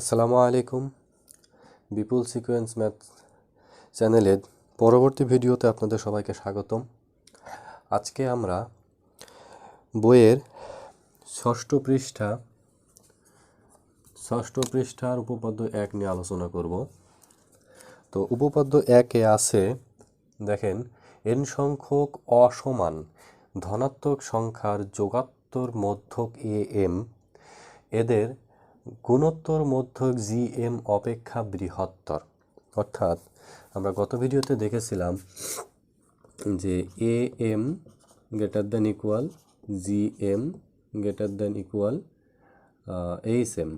আসসালামু আলাইকুম। বিপুল sequence math চ্যানেলের পরবর্তী ভিডিওতে আপনাদের সবাইকে স্বাগতম। আজকে আমরা বইয়ের ষষ্ঠ পৃষ্ঠা, ষষ্ঠ পৃষ্ঠার উপপাদ্য এক নিয়ে আলোচনা করব। তো উপপাদ্য একে আছে, দেখেন, এন সংখ্যক অসমান ধনাত্মক সংখ্যার যোগাত্তর মধ্যক এ এম। এদের গুণোত্তর মধ্যক জি এম অপেক্ষা বৃহত্তর। অর্থাৎ আমরা গত ভিডিওতে দেখেছিলাম যে A M greater than equal G M greater than equal H M.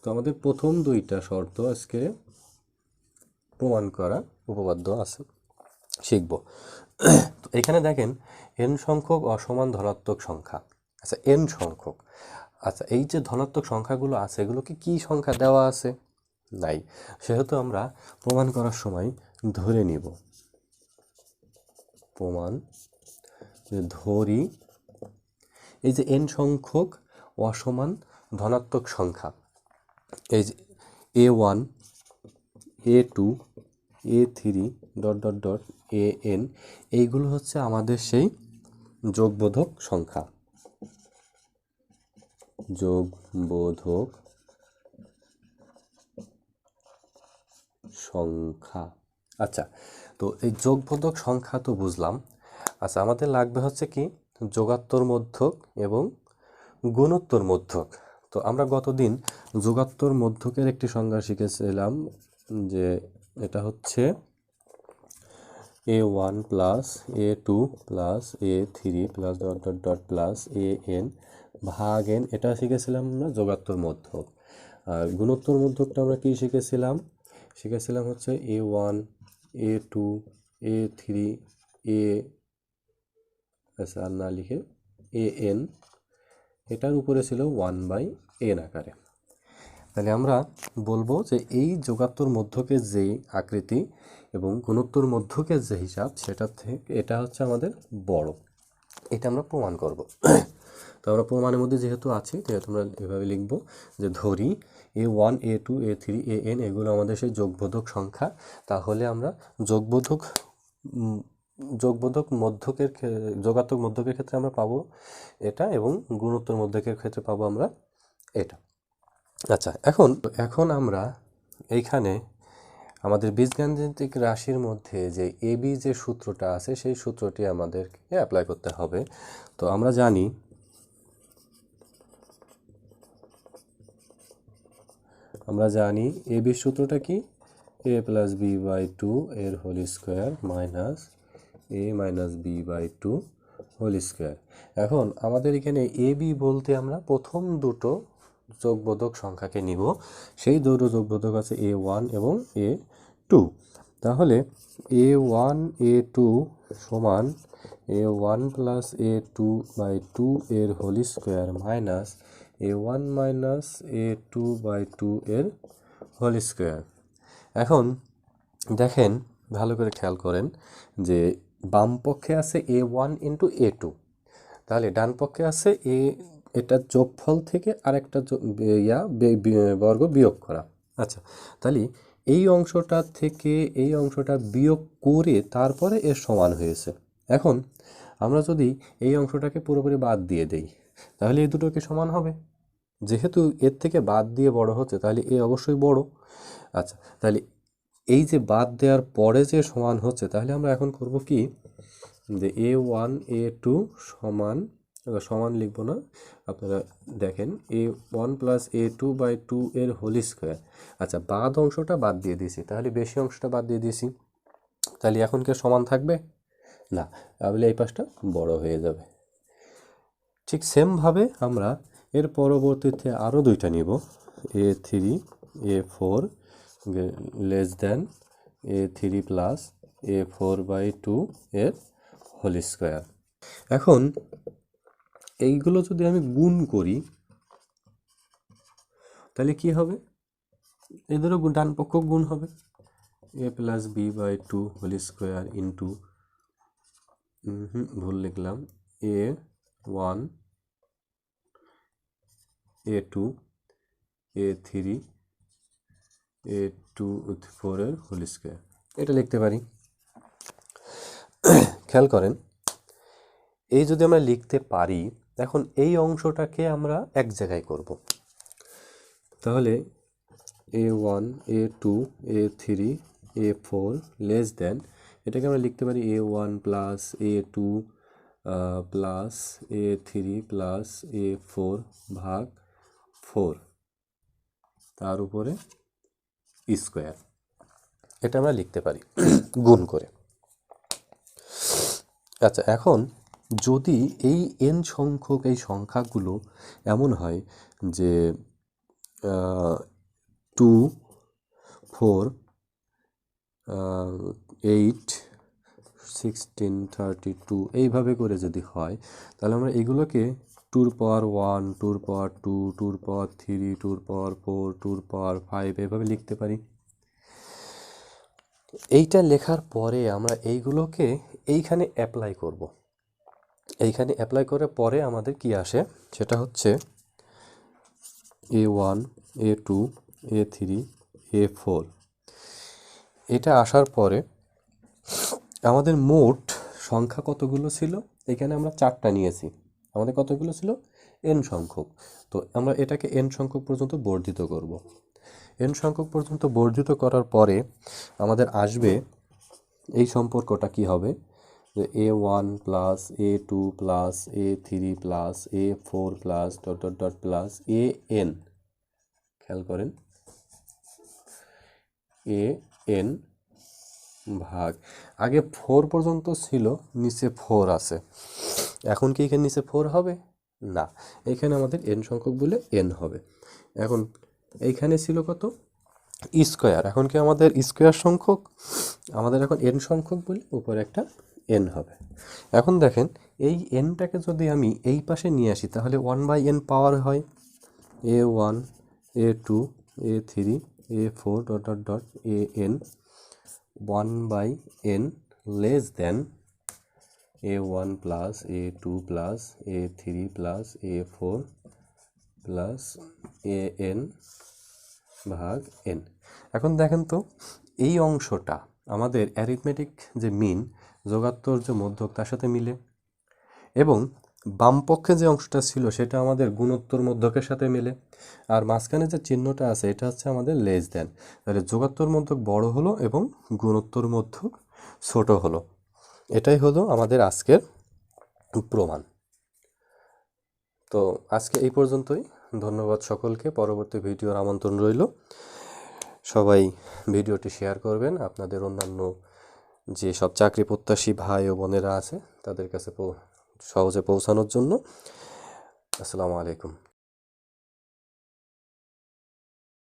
তো আমাদের প্রথম দুইটা শর্ত আজকে প্রমাণ করা উপপাদ্য আছে, শিখব। তো এখানে দেখেন এন সংখ্যক অসমান ধনাত্মক সংখ্যা। আচ্ছা এন সংখ্যক। আচ্ছা এই যে ধনাত্মক সংখ্যাগুলো আছে, এগুলোকে কি সংখ্যা দেওয়া আছে? নাই, সেহেতু আমরা প্রমাণ করার সময় ধরে নিব। প্রমাণ ধরি, এই যে এন সংখ্যক অসমান ধনাত্মক সংখ্যা, এই যে A one A two A three dot dot dot A N এইগুলো হচ্ছে আমাদের সেই যোগবোধক সংখ্যা। যোগবোধক সংখ্যা। আচ্ছা তো এই যোগবোধক সংখ্যা তো বুঝলাম। আচ্ছা আমাদের লাগবে হচ্ছে কি যোগাত্তর মধ্যক এবং গুণোত্তর মধ্যক। তো আমরা গতদিন যোগাত্তর মধ্যকের একটি সংজ্ঞা শিখেছিলাম যে এটা হচ্ছে A one plus A two plus A three plus dot dot dot plus A N ভাগ এন এটা শিখেছিলাম আমরা যোগাত্তর মধ্যক। আর গুণোত্তর মধ্যকটা আমরা কী শিখেছিলাম? শিখেছিলাম হচ্ছে A one A two A three A আর না লিখে এ এন এটার উপরে ছিল ওয়ান বাই এন আকারে। তাহলে আমরা বলব যে এই যোগাত্তর মধ্যকের যেই আকৃতি এবং গুণোত্তর মধ্যকের যে হিসাব সেটার থেকে, এটা হচ্ছে আমাদের বড়। এটা আমরা প্রমাণ করব। তো আমরা প্রমাণের মধ্যে যেহেতু আছি, যেহেতু আমরা এভাবে লিখব যে ধরি A one A two A three A N এগুলো আমাদের সেই যোগবোধক সংখ্যা। তাহলে আমরা যোগবোধক যোগবোধক মধ্যকের যোগাত্মক মধ্যকের ক্ষেত্রে আমরা পাবো এটা এবং গুণোত্তর মধ্যকের ক্ষেত্রে পাবো আমরা এটা। আচ্ছা এখন এখন আমরা এইখানে আমাদের বীজগাণিতিক রাশির মধ্যে যে এবি যে সূত্রটা আছে, সেই সূত্রটি আমাদেরকে অ্যাপ্লাই করতে হবে। তো আমরা জানি আমরা জানি এবি সূত্রটা কি? A plus B by two এর whole square minus A minus B by two whole square এখন আমাদের এখানে এ বি বলতে আমরা প্রথম দুটো যোগবোধক সংখ্যাকে নিব। সেই দুটো যোগবোধক আছে এ ওয়ান এবং এ টু তাহলে এ ওয়ান এ টু সমান A one plus A two by two এর whole square minus A one minus A two by two এর হোল স্কোয়ার এখন দেখেন, ভালো করে খেয়াল করেন যে বাম পক্ষে আছে A one into A two তাহলে ডান পক্ষে আছে এ এটা যোগফল থেকে আরেকটা ইয়া বর্গ বিয়োগ করা। আচ্ছা তাহলে এই অংশটা থেকে এই অংশটা বিয়োগ করে তারপরে এর সমান হয়েছে। এখন আমরা যদি এই অংশটাকে পুরোপুরি বাদ দিয়ে দেই তাহলে এই দুটো কি সমান হবে। যেহেতু এর থেকে বাদ দিয়ে বড় হচ্ছে, তাহলে এ অবশ্যই বড়। আচ্ছা তাহলে এই যে বাদ দেওয়ার পরে যে সমান হচ্ছে, তাহলে আমরা এখন করব কি? যে এ ওয়ান, এ টু সমান সমান লিখব না, আপনারা দেখেন, A one plus A two by two এর হোল স্কোয়ার আচ্ছা বাদ অংশটা বাদ দিয়ে দিয়েছি, তাহলে বেশি অংশটা বাদ দিয়ে দিয়েছি। তাহলে এখন কি সমান থাকবে? না, তাহলে এই পাশটা বড় হয়ে যাবে। ঠিক সেমভাবে আমরা এর পরবর্তীতে আরও দুইটা নিব। A three A four less than A three plus A four by two এর হোল স্কোয়ার এখন এইগুলো যদি আমি গুণ করি, তাহলে কি হবে? এদেরও ডান পক্ষ গুণ হবে। A plus B by two whole square into ভুল লিখলাম। A one, A two, A three, A two ফোরের হোল স্কোয়ার। এটা লিখতে পারি। খেয়াল করেন, এই যদি আমরা লিখতে পারি, এখন এই অংশটাকে আমরা এক জায়গায় করব। তাহলে A one, A two, A three, A four, less than, এটাকে আমরা লিখতে পারি A one plus A two plus A three plus A four ভাগ ফোর। তার উপরে স্কোয়ার। এটা আমরা লিখতে পারি গুণ করে। আচ্ছা এখন যদি এই এন সংখ্যক এই সংখ্যাগুলো এমন হয় যে two four eight sixteen thirty two এইভাবে করে যদি হয়, তাহলে আমরা এগুলোকে টুর পাওয়ার ওয়ান টুর পাওয়ার টু টুর পাওয়ার থ্রি টুর পাওয়ার ফোর টুর পাওয়ার ফাইভ এভাবে লিখতে পারি। এইটা লেখার পরে আমরা এইগুলোকে এইখানে অ্যাপ্লাই করব। এইখানে অ্যাপ্লাই করে পরে আমাদের কি আসে? সেটা হচ্ছে A one A two A three A four এটা আসার পরে আমাদের মোট সংখ্যা কতগুলো ছিল? এখানে আমরা চারটা নিয়েছি। আমাদের কতগুলো ছিল? এন সংখ্যক। তো আমরা এটাকে এন সংখ্যক পর্যন্ত বর্ধিত করব। এন সংখ্যক পর্যন্ত বর্ধিত করার পরে আমাদের আসবে এই সম্পর্কটা কি হবে? যে A one plus A two plus A three plus A four plus dot dot dot plus A N খেয়াল করেন। এ এন ভাগ। আগে ফোর পর্যন্ত ছিল, নিচে ফোর আছে। এখন কি এখানে নিচে ফোর হবে? না, এখানে আমাদের এন সংখ্যক বলে এন হবে। এখন এইখানে ছিল কত? স্কোয়ার। এখন কি আমাদের স্কোয়ার সংখ্যক? আমাদের এখন এন সংখ্যক বলে উপরে একটা এন হবে। এখন দেখেন, এই এনটাকে যদি আমি এই পাশে নিয়ে আসি, তাহলে ওয়ান বাই এন পাওয়ার হয়। A one A two A three A four dot dot dot A N one by N less than A one plus A two plus A three plus A four plus A N ভাগ N. এখন দেখেন তো, এই অংশটা আমাদের arithmetic যে মিন যোগাত্তর যে মধ্যক, তার সাথে মিলে। এবং বামপক্ষে যে অংশটা ছিল, সেটা আমাদের গুণোত্তর মধ্যকের সাথে মেলে। আর মাঝখানে যে চিহ্নটা আছে, এটা হচ্ছে আমাদের লেস দেন। তাহলে যোগাত্তর মধ্যক বড় হলো এবং গুণোত্তর মধ্যক ছোট হলো। এটাই হলো আমাদের আজকের প্রমাণ। তো আজকে এই পর্যন্তই। ধন্যবাদ সকলকে। পরবর্তী ভিডিওর আমন্ত্রণ রইল। সবাই ভিডিওটি শেয়ার করবেন। আপনাদের অন্যান্য যে সব চাকরি প্রত্যাশী ভাই ও বোনেরা আছে, তাদের কাছে সহজে পৌঁছানোর জন্য। আসসালামু আলাইকুম।